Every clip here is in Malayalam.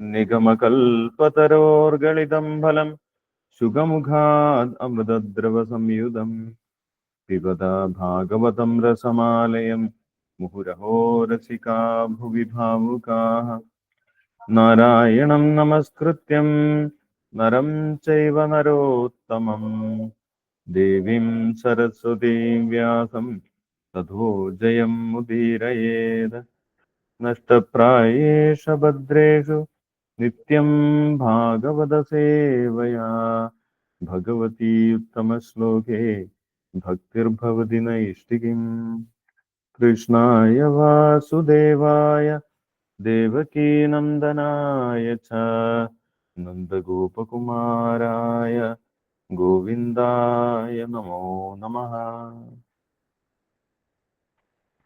നിഗമകൽപതരോർഗളിതം ഫലം ശുഖമുഖാദ് അമൃതദ്രവ സംയുതം പിബത ഭാഗവതം രസമാലയം മുഹുരഹോ രസികാ ഭുവി ഭാവുകാः. നാരായണം നമസ്കൃത്യം നരം ചൈവ നരോത്തമം ദേവീം സരസ്വതീം വ്യാസം തഥോ ജയം മുദീരയേത്. നഷ്ടപ്രായേഷ ഭദ്രേഷു നിത്യം ഭാഗവത സേവയാ ഭഗവതി ഉത്തമശ്ലോകേ ഭക്തിർഭവതി നൈഷ്ഠികിം കൃഷ്ണായ വാസുദേവായ ദേവകീനന്ദനായ ച നന്ദഗോപകുമാരായ ഗോവിന്ദായ നമോ നമഃ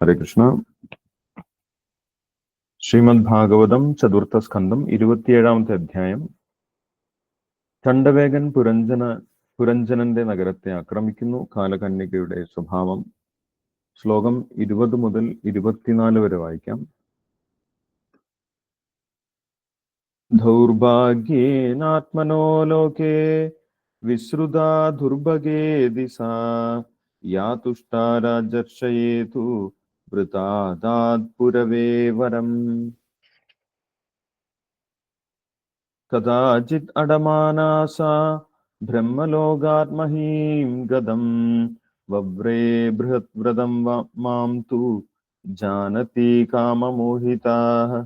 ഹരേ കൃഷ്ണ ശ്രീമദ് ഭാഗവതം ചതുർത്ഥ സ്കന്ധം ഇരുപത്തിയേഴാമത്തെ അധ്യായം. ചണ്ടവേഗൻ പുരഞ്ജന പുരഞ്ജനന്റെ നഗരത്തെ ആക്രമിക്കുന്നു കാലകന്യകയുടെ സ്വഭാവം. ശ്ലോകം ഇരുപത് മുതൽ ഇരുപത്തിനാല് വരെ വായിക്കാം. ദൗർഭാഗ്യേനാത്മനോ ലോകേ വിശ്രുത ദുർഭഗേ ദിസാ യാതുഷ്ടാരാജർഷയേതു രാജർഷയേതു വൃതാദാത്പുരവേ വരം കഥാചിത് അടമാനാസാ ബ്രഹ്മലോകാത്മഹീം ഗതം വവ്രേ ബൃഹദ്വ്രതം വ- മാം തു ജാനതി കാമമോഹിതാः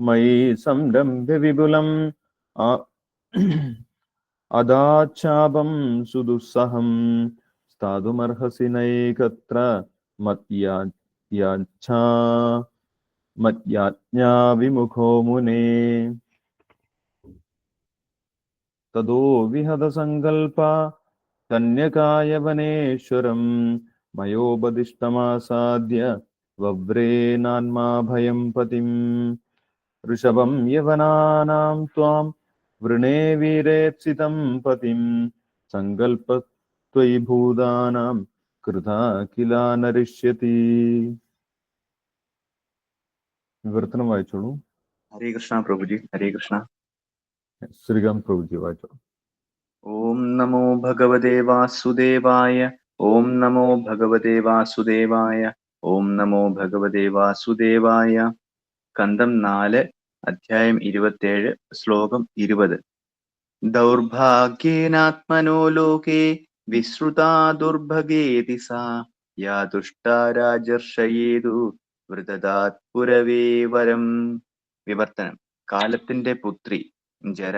മയി സംരംഭ്യ വിപുലം ആ- അദാച്ഛാപം സുദുസ്സഹം സ്ഥാതുമർഹസി നൈകത്ര മത്യാച്ഛാ മത്യാജ്ഞാ വിമുഖോ മുനേ തതോ വിഹത സങ്കൽപ കന്യകായ വനേശ്വരം മയോപദിഷ്ടമാസാദ്യ വവ്രേനാന്മാ ഭയം പതിം ഋഷഭം യവനാനാം ത്വാം വൃണേ വീരേപ്സിതം പതിം സങ്കൽപ്പത്വയി ഭൂതാനാം കൃതാ കിലാ നരിഷ്യതി. വിവർത്തനം വായിച്ചോളൂ. ഹരേ കൃഷ്ണ പ്രഭുജി ഹരേ കൃഷ്ണ. ശ്രീകാന്ത് പ്രഭുജി വായിച്ചോളൂ. ഓം നമോ ഭഗവതേ വാസുദേവായ ഓം നമോ ഭഗവതേ വാസുദേവായ ഓം നമോ ഭഗവതേ വാസുദേവായ. കന്തം നാല് അധ്യായം ഇരുപത്തേഴ് ശ്ലോകം ഇരുപത്. ദൗർഭാഗ്യേനാത്മനോ ലോകേ വിശ്രുതാ ദുർഭഗേതി സാ യാ വരം. വിവർത്തനം. കാലത്തിന്റെ പുത്രി ജര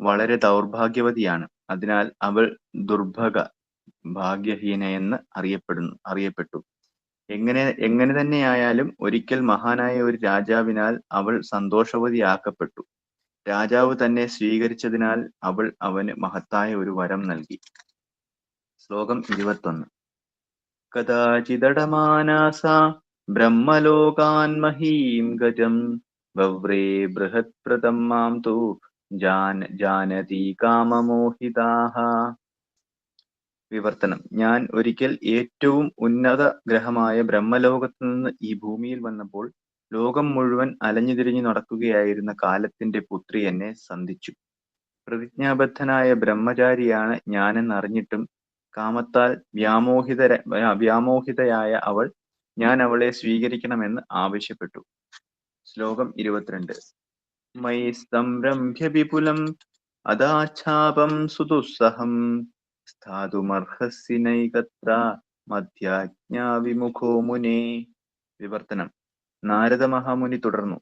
വളരെ ദൗർഭാഗ്യവതിയാണ്. അതിനാൽ അവൾ ദുർഭഗ ഭാഗ്യഹീനയെന്ന് അറിയപ്പെടുന്നു അറിയപ്പെട്ടു. എങ്ങനെ എങ്ങനെ തന്നെയായാലും ഒരിക്കൽ മഹാനായ ഒരു രാജാവിനാൽ അവൾ സന്തോഷവതിയാക്കപ്പെട്ടു. രാജാവ് തന്നെ സ്വീകരിച്ചതിനാൽ അവൾ അവന് മഹത്തായ ഒരു വരം നൽകി. ശ്ലോകം ഇരുപത്തൊന്ന്. കഥാചിതടമാനാസ ബ്രഹ്മലോകാൻ മഹീം ഗജം വവ്രേ ബൃഹത്പ്രദം മാം തു ജാന ജാനതി കാമമോഹിതാഹ. വിവർത്തനം. ഞാൻ ഒരിക്കൽ ഏറ്റവും ഉന്നത ഗ്രഹമായ ബ്രഹ്മലോകത്ത് നിന്ന് ഈ ഭൂമിയിൽ വന്നപ്പോൾ ലോകം മുഴുവൻ അലഞ്ഞുതിരിഞ്ഞു നടക്കുകയായിരുന്ന കാലത്തിന്റെ പുത്രി എന്നെ സന്ധിച്ചു. പ്രതിജ്ഞാബദ്ധനായ ബ്രഹ്മചാരിയാണ് ഞാനെന്നറിഞ്ഞിട്ടും കാമത്താൽ വ്യാമോഹിതര വ്യാമോഹിതയായ അവൾ ഞാൻ അവളെ സ്വീകരിക്കണമെന്ന് ആവശ്യപ്പെട്ടു. ശ്ലോകം ഇരുപത്തിരണ്ട്. മൈ സംരംഭ്യ വിപുലം അദാച്ഛാപം സുദുസ്സഹം സ്ഥാതുമർഹസിനൈകത്ര മധ്യാജ്ഞാവിമുഖോ മുനേ. വിവർത്തനം. നാരദ മഹാമുനി തുടർന്നു.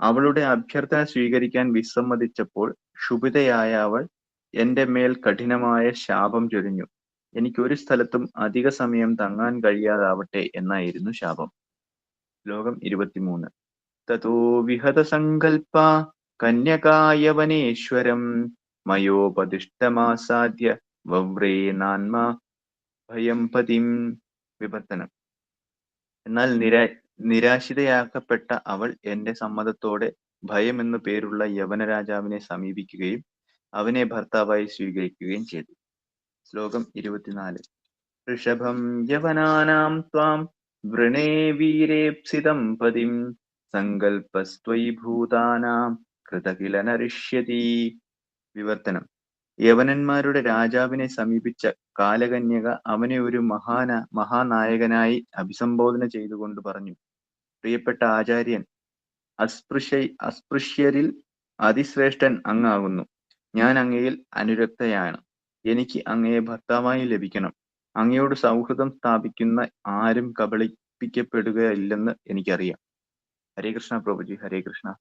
അവളുടെ അഭ്യർത്ഥന സ്വീകരിക്കാൻ വിസമ്മതിച്ചപ്പോൾ ക്ഷുഭിതയായ അവൾ എന്റെ മേൽ കഠിനമായ ശാപം ചൊരിഞ്ഞു. എനിക്ക് ഒരു സ്ഥലത്തും അധിക സമയം തങ്ങാൻ കഴിയാതാവട്ടെ എന്നായിരുന്നു ശാപം. ലോകം ഇരുപത്തിമൂന്ന്. തതോ വിഹത സങ്കൽപ്പ കന്യകായവനേശ്വരം മയോപദിഷ്ടമാസാദ്യ വവ്രേ നാന്മ ഭയം പതിം വിവർത്തനം. എന്നാൽ നിരാ നിരാശിതയാക്കപ്പെട്ട അവൾ എന്റെ സമ്മതത്തോടെ ഭയം എന്നു പേരുള്ള യവനരാജാവിനെ സമീപിക്കുകയും അവനെ ഭർത്താവായി സ്വീകരിക്കുകയും ചെയ്തു. ശ്ലോകം ഇരുപത്തിനാല്. ഋഷഭം യവനാനാം ത്വാം വൃണേ വീരേപ്സിതം പതിം സങ്കൽപ്പസ്ത്വയി ഭൂതാനാം കൃതകില നരിഷ്യതി. വിവർത്തനം. യവനന്മാരുടെ രാജാവിനെ സമീപിച്ച കാലകന്യക അവനെ ഒരു മഹാന മഹാനായകനായി അഭിസംബോധന ചെയ്തുകൊണ്ട് പറഞ്ഞു പ്രിയപ്പെട്ട ആചാര്യൻ അസ്പൃശ്യ അസ്പൃശ്യരിൽ അതിശ്രേഷ്ഠൻ അങ്ങാകുന്നു. ഞാൻ അങ്ങയിൽ അനുരക്തയാണ്. എനിക്ക് അങ്ങയെ ഭർത്താവായി ലഭിക്കണം. അങ്ങയോട് സൗഹൃദം സ്ഥാപിക്കുന്ന ആരും കബളിപ്പിക്കപ്പെടുകയില്ലെന്ന് എനിക്കറിയാം. Hare Krishna Prabhuji Hare Krishna.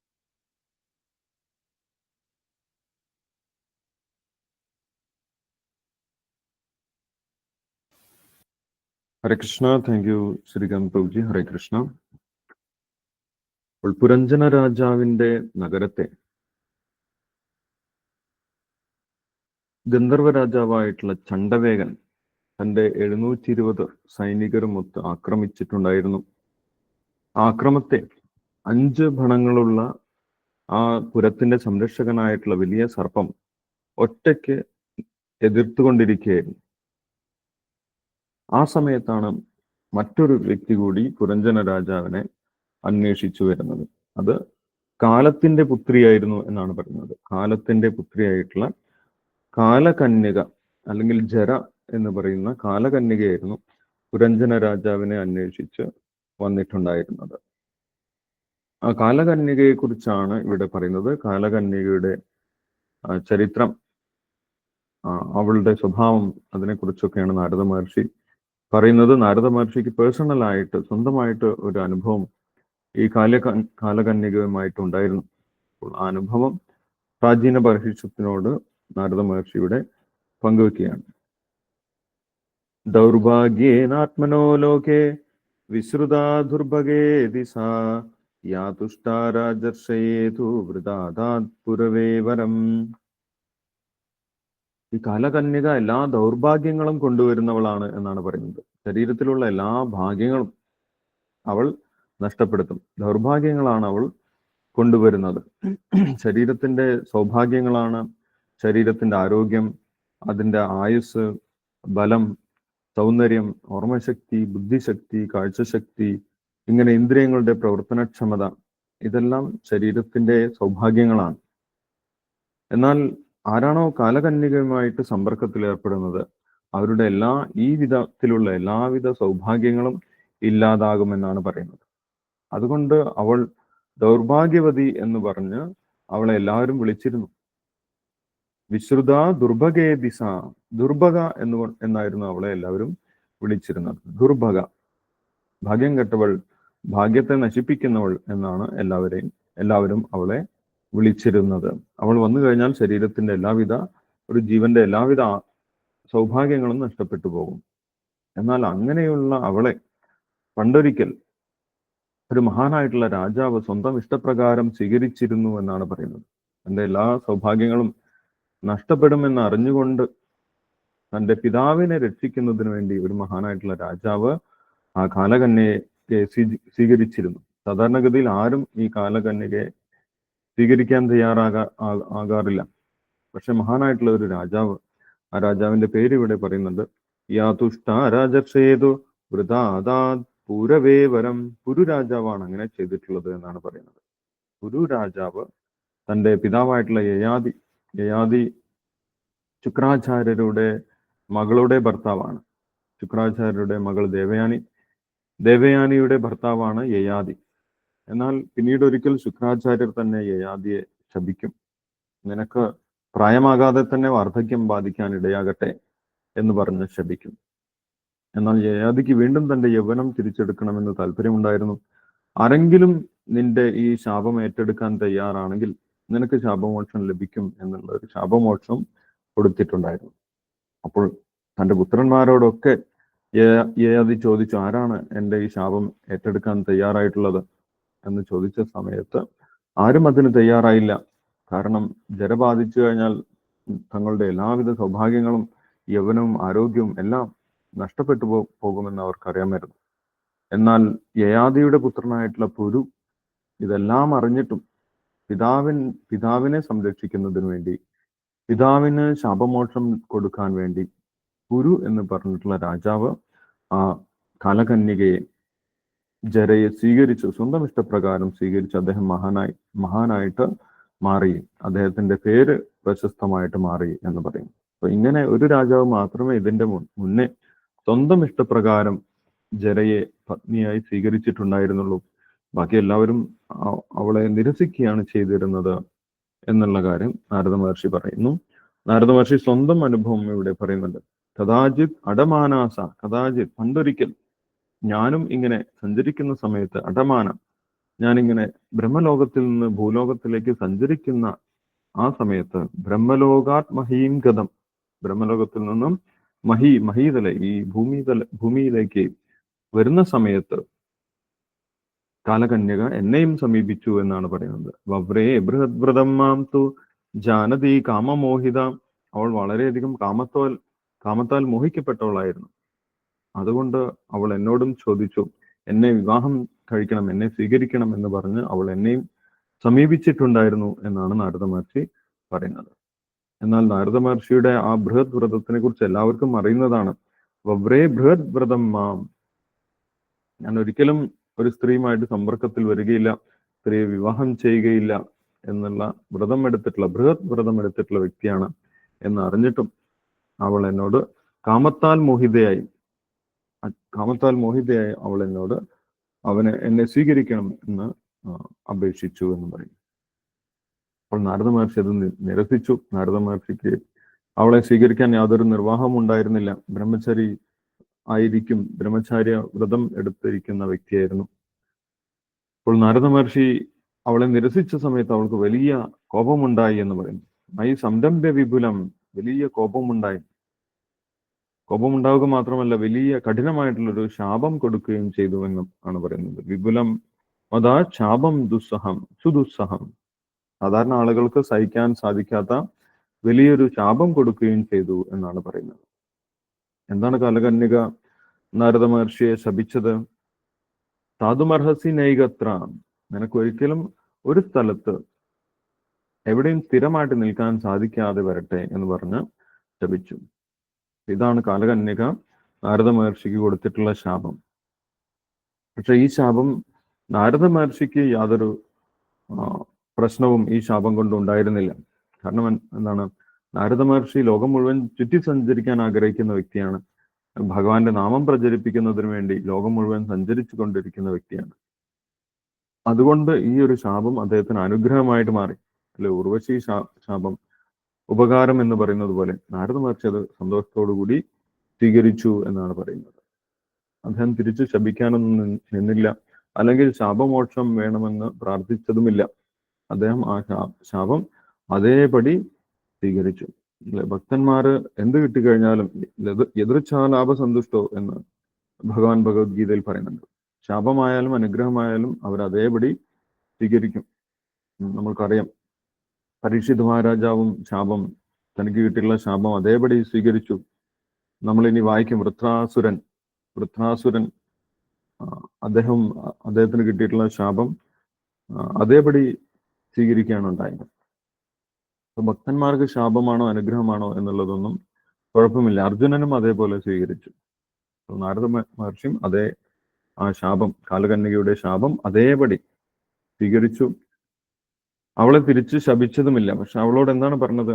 Hare Krishna thank you Srikanth Prabhuji Hare Krishna. പുരഞ്ജന രാജാവിന്റെ നഗരത്തെ ഗന്ധർവ രാജാവായിട്ടുള്ള ചണ്ഡവേഗൻ തന്റെ എഴുന്നൂറ്റി ഇരുപത് സൈനികരുമൊത്ത് ആക്രമിച്ചിട്ടുണ്ടായിരുന്നു. ആക്രമത്തെ അഞ്ച് ഭണങ്ങളുള്ള ആ പുരത്തിന്റെ സംരക്ഷകനായിട്ടുള്ള വലിയ സർപ്പം ഒറ്റയ്ക്ക് എതിർത്തുകൊണ്ടിരിക്കുകയായിരുന്നു. ആ സമയത്താണ് മറ്റൊരു വ്യക്തി കൂടി പുരഞ്ജന രാജാവിനെ അന്വേഷിച്ചു വരുന്നത്. അത് കാലത്തിന്റെ പുത്രിയായിരുന്നു എന്നാണ് പറയുന്നത്. കാലത്തിന്റെ പുത്രിയായിട്ടുള്ള കാലകന്യക അല്ലെങ്കിൽ ജര എന്ന് പറയുന്ന കാലകന്യകയായിരുന്നു പുരഞ്ജന രാജാവിനെ അന്വേഷിച്ച് വന്നിട്ടുണ്ടായിരുന്നത്. ആ കാലകന്യകയെ കുറിച്ചാണ് ഇവിടെ പറയുന്നത്. കാലകന്യകയുടെ ചരിത്രം അവളുടെ സ്വഭാവം അതിനെക്കുറിച്ചൊക്കെയാണ് നാരദ മഹർഷി പറയുന്നത്. നാരദ മഹർഷിക്ക് പേഴ്സണലായിട്ട് സ്വന്തമായിട്ട് ഒരു അനുഭവം ഈ കാലക കാലകന്യകയുമായിട്ട് ഉണ്ടായിരുന്നു അപ്പോൾ ആ അനുഭവം പ്രാചീന ബർഹിഷത്തിനോട് നാരദ മഹർഷിയുടെ പങ്കുവെക്കുകയാണ്. ദൗർഭാഗ്യേനാത്മനോ ലോകേ വിശ്രുതാ ദുർഭഗേ സാ യാതുഷ്ടാരാജർഷയേതു വൃതാദാത് പുരവേ വരം. ഈ കാലകന്യക എല്ലാ ദൗർഭാഗ്യങ്ങളും കൊണ്ടുവരുന്നവളാണ് എന്നാണ് പറയുന്നത്. ശരീരത്തിലുള്ള എല്ലാ ഭാഗ്യങ്ങളും അവൾ നഷ്ടപ്പെടുത്തും. ദൗർഭാഗ്യങ്ങളാണ് അവൾ കൊണ്ടുവരുന്നത്. ശരീരത്തിന്റെ സൗഭാഗ്യങ്ങളാണ് ശരീരത്തിന്റെ ആരോഗ്യം അതിന്റെ ആയുസ് ബലം സൗന്ദര്യം ഓർമ്മശക്തി ബുദ്ധിശക്തി കാഴ്ചശക്തി ഇങ്ങനെ ഇന്ദ്രിയങ്ങളുടെ പ്രവർത്തനക്ഷമത ഇതെല്ലാം ശരീരത്തിന്റെ സൗഭാഗ്യങ്ങളാണ്. എന്നാൽ ആരാണോ കാലകന്യകയുമായിട്ട് സമ്പർക്കത്തിൽ ഏർപ്പെടുന്നത് അവരുടെ എല്ലാ ഈ വിധത്തിലുള്ള എല്ലാവിധ സൗഭാഗ്യങ്ങളും ഇല്ലാതാകുമെന്നാണ് പറയുന്നത്. അതുകൊണ്ട് അവൾ ദൗർഭാഗ്യവതി എന്ന് പറഞ്ഞ് അവളെ എല്ലാവരും വിളിച്ചിരുന്നു. വിശ്രുത ദുർഭഗേ ദിസ ദുർഭഗ എന്ന് എന്നായിരുന്നു അവളെ എല്ലാവരും വിളിച്ചിരുന്നത്. ദുർഭഗ. ഭാഗ്യം കെട്ടവൾ ഭാഗ്യത്തെ നശിപ്പിക്കുന്നവൾ എന്നാണ് എല്ലാവരെയും എല്ലാവരും അവളെ വിളിച്ചിരുന്നത്. അവൾ വന്നു കഴിഞ്ഞാൽ ശരീരത്തിന്റെ എല്ലാവിധ ഒരു ജീവന്റെ എല്ലാവിധ സൗഭാഗ്യങ്ങളും നഷ്ടപ്പെട്ടു പോകും. എന്നാൽ അങ്ങനെയുള്ള അവളെ പണ്ടൊരിക്കൽ ഒരു മഹാനായിട്ടുള്ള രാജാവ് സ്വന്തം ഇഷ്ടപ്രകാരം സ്വീകരിച്ചിരുന്നു എന്നാണ് പറയുന്നത്. തന്റെ എല്ലാ സൗഭാഗ്യങ്ങളും നഷ്ടപ്പെടുമെന്ന് അറിഞ്ഞുകൊണ്ട് തന്റെ പിതാവിനെ രക്ഷിക്കുന്നതിന് വേണ്ടി ഒരു മഹാനായിട്ടുള്ള രാജാവ് ആ കാലകന്യയെ സ്വീ- സ്വീകരിച്ചിരുന്നു. സാധാരണഗതിയിൽ ആരും ഈ കാലകന്യകയെ സ്വീകരിക്കാൻ തയ്യാറാകാ ആകാറില്ല. പക്ഷെ മഹാനായിട്ടുള്ള ഒരു രാജാവ് ആ രാജാവിന്റെ പേര് ഇവിടെ പറയുന്നുണ്ട്. യാതുഷ്ട രാജക്ഷേതു വൃതാദാത് പുരവേവരം പുരു രാജാവാണ് അങ്ങനെ ചെയ്തിട്ടുള്ളത് എന്നാണ് പറയുന്നത്. പുരു രാജാവ് തന്റെ പിതാവായിട്ടുള്ള യയാതി യയാതി ശുക്രാചാര്യരുടെ മകളുടെ ഭർത്താവാണ്. ശുക്രാചാര്യരുടെ മകൾ ദേവയാനി ദേവയാനിയുടെ ഭർത്താവാണ് യയാതി എന്നാൽ പിന്നീട് ഒരിക്കൽ ശുക്രാചാര്യർ തന്നെ യയാതിയെ ശപിക്കും. നിനക്ക് പ്രായമാകാതെ തന്നെ വാർദ്ധക്യം ബാധിക്കാൻ ഇടയാകട്ടെ എന്ന് പറഞ്ഞ് ശപിക്കും. എന്നാൽ യയാതിക്ക് വീണ്ടും തന്റെ യൗവനം തിരിച്ചെടുക്കണമെന്ന് താല്പര്യമുണ്ടായിരുന്നു ആരെങ്കിലും നിന്റെ ഈ ശാപം ഏറ്റെടുക്കാൻ തയ്യാറാണെങ്കിൽ നിനക്ക് ശാപമോക്ഷം ലഭിക്കും എന്നുള്ള ഒരു ശാപമോക്ഷം കൊടുത്തിട്ടുണ്ടായിരുന്നു. അപ്പോൾ തന്റെ പുത്രന്മാരോടൊക്കെ യയാതി ചോദിച്ചു ആരാണ് എന്റെ ഈ ശാപം ഏറ്റെടുക്കാൻ തയ്യാറായിട്ടുള്ളത്? എന്ന് ചോദിച്ച സമയത്ത് ആരും അതിന് തയ്യാറായില്ല. കാരണം ജര ബാധിച്ചു കഴിഞ്ഞാൽ തങ്ങളുടെ എല്ലാവിധ സൗഭാഗ്യങ്ങളും യൗവനവും ആരോഗ്യവും എല്ലാം നഷ്ടപ്പെട്ടു പോകുമെന്ന് അവർക്കറിയാമായിരുന്നു. എന്നാൽ യയാദിയുടെ പുത്രനായിട്ടുള്ള പുരു ഇതെല്ലാം അറിഞ്ഞിട്ടും പിതാവിൻ പിതാവിനെ സംരക്ഷിക്കുന്നതിന് വേണ്ടി പിതാവിന് ശാപമോക്ഷം കൊടുക്കാൻ വേണ്ടി ഗുരു എന്ന് പറഞ്ഞിട്ടുള്ള രാജാവ് ആ കാലകന്യകയെ ജരയെ സ്വീകരിച്ചു. സ്വന്തം ഇഷ്ടപ്രകാരം സ്വീകരിച്ച് അദ്ദേഹം മഹാനായി മഹാനായിട്ട് മാറി. അദ്ദേഹത്തിന്റെ പേര് പ്രശസ്തമായിട്ട് മാറി എന്ന് പറയും. അപ്പൊ ഇങ്ങനെ ഒരു രാജാവ് മാത്രമേ ഇതിന്റെ മുന്നേ സ്വന്തം ഇഷ്ടപ്രകാരം ജരയെ പത്നിയായി സ്വീകരിച്ചിട്ടുണ്ടായിരുന്നുള്ളൂ. ബാക്കി എല്ലാവരും അവളെ നിരസിക്കുകയാണ് ചെയ്തിരുന്നത് എന്നുള്ള കാര്യം നാരദ മഹർഷി പറയുന്നു. നാരദ മഹർഷി സ്വന്തം അനുഭവം ഇവിടെ പറയുന്നുണ്ട്. കഥാചിത് അടമാനാസ കഥാചിത് പണ്ടൊരിക്കൽ ഞാനും ഇങ്ങനെ സഞ്ചരിക്കുന്ന സമയത്ത് അടമാനം ഞാനിങ്ങനെ ബ്രഹ്മലോകത്തിൽ നിന്ന് ഭൂലോകത്തിലേക്ക് സഞ്ചരിക്കുന്ന ആ സമയത്ത് ബ്രഹ്മലോകാത് മഹീം ഗതം ബ്രഹ്മലോകത്തിൽ നിന്നും മഹി മഹീതല ഈ ഭൂമിതല ഭൂമിയിലേക്ക് വരുന്ന സമയത്ത് കാലകന്യക എന്നെയും സമീപിച്ചു എന്നാണ് പറയുന്നത്. വവ്രേ ബൃഹത് മാം തു ജാനതി കാമമോഹിത. അവൾ വളരെയധികം കാമത്താൽ കാമത്താൽ മോഹിക്കപ്പെട്ടവളായിരുന്നു. അതുകൊണ്ട് അവൾ എന്നോടും ചോദിച്ചു എന്നെ വിവാഹം കഴിക്കണം എന്നെ സ്വീകരിക്കണം എന്ന് പറഞ്ഞ് അവൾ എന്നെയും സമീപിച്ചിട്ടുണ്ടായിരുന്നു എന്നാണ് നാരദ മഹർഷി പറയുന്നത്. എന്നാൽ നാരദ മഹർഷിയുടെ ആ ബൃഹത് വ്രതത്തിനെ കുറിച്ച് എല്ലാവർക്കും അറിയുന്നതാണ്. വവ്രേ ബൃഹത് വ്രതം മാം ഞാൻ ഒരിക്കലും ഒരു സ്ത്രീയുമായിട്ട് സമ്പർക്കത്തിൽ വരികയില്ല സ്ത്രീയെ വിവാഹം ചെയ്യുകയില്ല എന്നുള്ള വ്രതം എടുത്തിട്ടുള്ള ബൃഹത് വ്രതം എടുത്തിട്ടുള്ള വ്യക്തിയാണ് എന്ന് അറിഞ്ഞിട്ടും അവൾ എന്നോട് കാമത്താൽ മോഹിതയായി കാമത്താൽ മോഹിതയായി അവൾ എന്നോട് അവനെ എന്നെ സ്വീകരിക്കണം എന്ന് അപേക്ഷിച്ചു എന്ന് പറയും അപ്പോൾ നാരദ മഹർഷി അത് നിരസിച്ചു. നാരദ മഹർഷിക്ക് അവളെ സ്വീകരിക്കാൻ യാതൊരു നിർവാഹവും ഉണ്ടായിരുന്നില്ല. ബ്രഹ്മചാരി ആയിരിക്കും ബ്രഹ്മചാര്യ വ്രതം എടുത്തിരിക്കുന്ന വ്യക്തിയായിരുന്നു. അപ്പോൾ നാരദ മഹർഷി അവളെ നിരസിച്ച സമയത്ത് അവൾക്ക് വലിയ കോപമുണ്ടായി എന്ന് പറയുന്നു. ഈ സംരംഭ വിപുലം വലിയ കോപമുണ്ടായി. കോപമുണ്ടാവുക മാത്രമല്ല വലിയ കഠിനമായിട്ടുള്ളൊരു ശാപം കൊടുക്കുകയും ചെയ്തു എന്നും ആണ് പറയുന്നത്. വിപുലം അതാ ശാപം ദുസ്സഹം സുദുസ്സഹം. സാധാരണ ആളുകൾക്ക് സഹിക്കാൻ സാധിക്കാത്ത വലിയൊരു ശാപം കൊടുക്കുകയും ചെയ്തു എന്നാണ് പറയുന്നത്. എന്താണ് കാലകന്യക നാരദ മഹർഷിയെ ശപിച്ചത്? സാധുമർഹസി നൈകത്ര നിനക്ക് ഒരിക്കലും ഒരു സ്ഥലത്ത് എവിടെയും സ്ഥിരമായിട്ട് നിൽക്കാൻ സാധിക്കാതെ വരട്ടെ എന്ന് പറഞ്ഞ് ശപിച്ചു. ഇതാണ് കാലകന്യക നാരദ മഹർഷിക്ക് കൊടുത്തിട്ടുള്ള ശാപം. പക്ഷെ ഈ ശാപം നാരദ മഹർഷിക്ക് യാതൊരു പ്രശ്നവും ഈ ശാപം കൊണ്ട് ഉണ്ടായിരുന്നില്ല. കാരണം എന്താണ്? നാരദ മഹർഷി ലോകം മുഴുവൻ ചുറ്റി സഞ്ചരിക്കാൻ ആഗ്രഹിക്കുന്ന വ്യക്തിയാണ്. ഭഗവാന്റെ നാമം പ്രചരിപ്പിക്കുന്നതിന് വേണ്ടി ലോകം മുഴുവൻ സഞ്ചരിച്ചു കൊണ്ടിരിക്കുന്ന വ്യക്തിയാണ്. അതുകൊണ്ട് ഈ ഒരു ശാപം അദ്ദേഹത്തിന് അനുഗ്രഹമായിട്ട് മാറി. അല്ലെ ഉർവശി ശാപം ഉപകാരം എന്ന് പറയുന്നത് പോലെ നാരദ മഹർഷി അത് സന്തോഷത്തോടു കൂടി സ്വീകരിച്ചു എന്നാണ് പറയുന്നത്. അദ്ദേഹം തിരിച്ചു ശപിക്കാനൊന്നും നിന്നില്ല. അല്ലെങ്കിൽ ശാപമോക്ഷം വേണമെന്ന് പ്രാർത്ഥിച്ചതുമില്ല. അദ്ദേഹം ആ ശാപം അതേപടി സ്വീകരിച്ചു. ഭക്തന്മാര് എന്ത് കിട്ടിക്കഴിഞ്ഞാലും എതിർച്ചാ ലാഭസന്തുഷ്ടോ എന്ന് ഭഗവാൻ ഭഗവത്ഗീതയിൽ പറയുന്നുണ്ട്. ശാപമായാലും അനുഗ്രഹമായാലും അവർ അതേപടി സ്വീകരിക്കും. നമ്മൾക്കറിയാം. പരീക്ഷിത് മഹാരാജാവും ശാപം തനിക്ക് കിട്ടിയുള്ള ശാപം അതേപടി സ്വീകരിച്ചു. നമ്മളിനി വായിക്കും വൃത്രാസുരൻ. വൃത്രാസുരൻ അദ്ദേഹം അദ്ദേഹത്തിന് കിട്ടിയിട്ടുള്ള ശാപം അതേപടി സ്വീകരിക്കുകയാണ് ഉണ്ടായത്. ഭക്തന്മാർക്ക് ശാപമാണോ അനുഗ്രഹമാണോ എന്നുള്ളതൊന്നും കുഴപ്പമില്ല. അർജുനനും അതേപോലെ സ്വീകരിച്ചു. നാരദ മഹർഷിയും അതേ ആ ശാപം കാലകന്യകയുടെ ശാപം അതേപടി സ്വീകരിച്ചു. അവളെ തിരിച്ച് ശപിച്ചതുമില്ല. പക്ഷെ അവളോട് എന്താണ് പറഞ്ഞത്?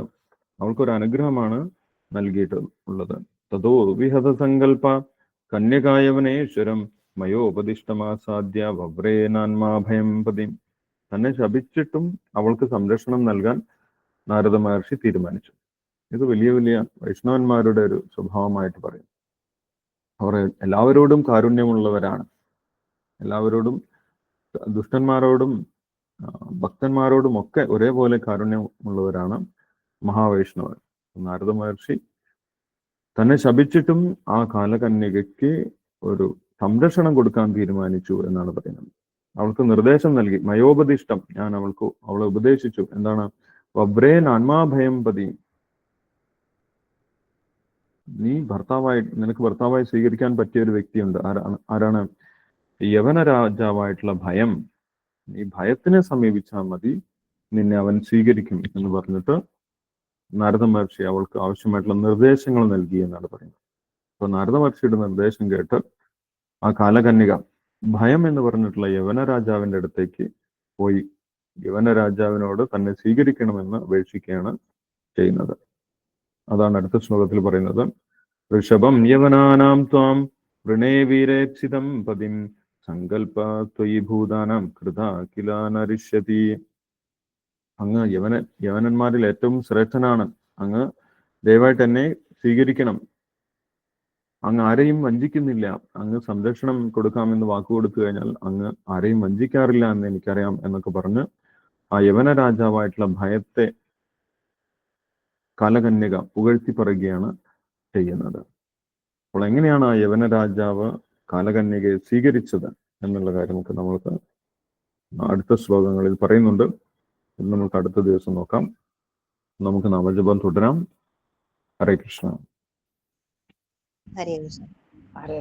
അവൾക്കൊരു അനുഗ്രഹമാണ് നൽകിയിട്ട് ഉള്ളത് തതോ വിഹത സങ്കല്പ കന്യകായവനേശ്വരം മയോപദിഷ്ടമാസാദ്യ വവ്രേനാന്മാഭയം പതി. തന്നെ ശപിച്ചിട്ടും അവൾക്ക് സംരക്ഷണം നൽകാൻ നാരദ മഹർഷി തീരുമാനിച്ചു. ഇത് വലിയ വലിയ വൈഷ്ണവന്മാരുടെ ഒരു സ്വഭാവമായിട്ട് പറയും അവർ എല്ലാവരോടും കാരുണ്യമുള്ളവരാണ്. എല്ലാവരോടും ദുഷ്ടന്മാരോടും ഭക്തന്മാരോടും ഒക്കെ ഒരേപോലെ കാരുണ്യമുള്ളവരാണ് മഹാവൈഷ്ണവർ. നാരദ മഹർഷി തന്നെ ശപിച്ചിട്ടും ആ കാലകന്യകയ്ക്ക് ഒരു സംരക്ഷണം കൊടുക്കാൻ തീരുമാനിച്ചു എന്നാണ് പറയുന്നത്. അവൾക്ക് നിർദ്ദേശം നൽകി മയോപദിഷ്ടം ഞാൻ അവൾക്ക് അവളെ ഉപദേശിച്ചു. എന്താണ് വബ്രേ നാന്മാഭയം പതി. നീ ഭർത്താവായി നിനക്ക് ഭർത്താവായി സ്വീകരിക്കാൻ പറ്റിയ ഒരു വ്യക്തിയുണ്ട്. ആരാണ്? യവന രാജാവായിട്ടുള്ള ഭയം. നീ ഭയത്തിനെ സമീപിച്ചാൽ മതി. നിന്നെ അവൻ സ്വീകരിക്കും എന്ന് പറഞ്ഞിട്ട് നാരദ മഹർഷി അവൾക്ക് ആവശ്യമായിട്ടുള്ള നിർദ്ദേശങ്ങൾ നൽകി എന്നാണ് പറയുന്നത്. അപ്പൊ നാരദ മഹർഷിയുടെ നിർദ്ദേശം കേട്ട് ആ കാലകന്യക ഭയം എന്ന് പറഞ്ഞിട്ടുള്ള യവന രാജാവിന്റെ അടുത്തേക്ക് പോയി. യവന രാജാവിനോട് തന്നെ സ്വീകരിക്കണമെന്ന് അപേക്ഷിക്കുകയാണ് ചെയ്യുന്നത്. അതാണ് അടുത്ത ശ്ലോകത്തിൽ പറയുന്നത്. ഋഷഭം യവനാനാം ത്വാം വൃണേ വീരേപ്സിതം പതിം സങ്കല്പ ത്വയി ഭൂതാനാം കൃത കിലാനരിഷ്യതി അങ്ങ് യവന യവനന്മാരിൽ ഏറ്റവും ശ്രേഷ്ഠനാണ്. അങ്ങ് ദയവായിട്ട് എന്നെ സ്വീകരിക്കണം. അങ്ങ് ആരെയും വഞ്ചിക്കുന്നില്ല. അങ്ങ് സംരക്ഷണം കൊടുക്കാമെന്ന് വാക്ക് കൊടുത്തു കഴിഞ്ഞാൽ അങ്ങ് ആരെയും വഞ്ചിക്കാറില്ല എന്ന് എനിക്കറിയാം എന്നൊക്കെ പറഞ്ഞ് ആ യവന രാജാവായിട്ടുള്ള ഭയത്തെ കാലകന്യക പുകഴ്ത്തി പറയുകയാണ് ചെയ്യുന്നത്. അപ്പോൾ എങ്ങനെയാണ് ആ യവന രാജാവ് കാലകന്യകയെ സ്വീകരിച്ചത് എന്നുള്ള കാര്യമൊക്കെ നമ്മൾക്ക് അടുത്ത ശ്ലോകങ്ങളിൽ പറയുന്നുണ്ട്. നമുക്ക് അടുത്ത ദിവസം നോക്കാം. നമുക്ക് നവജപം തുടരാം. ഹരേ കൃഷ്ണ. ഹരേ കൃഷ്ണ. ഹരേ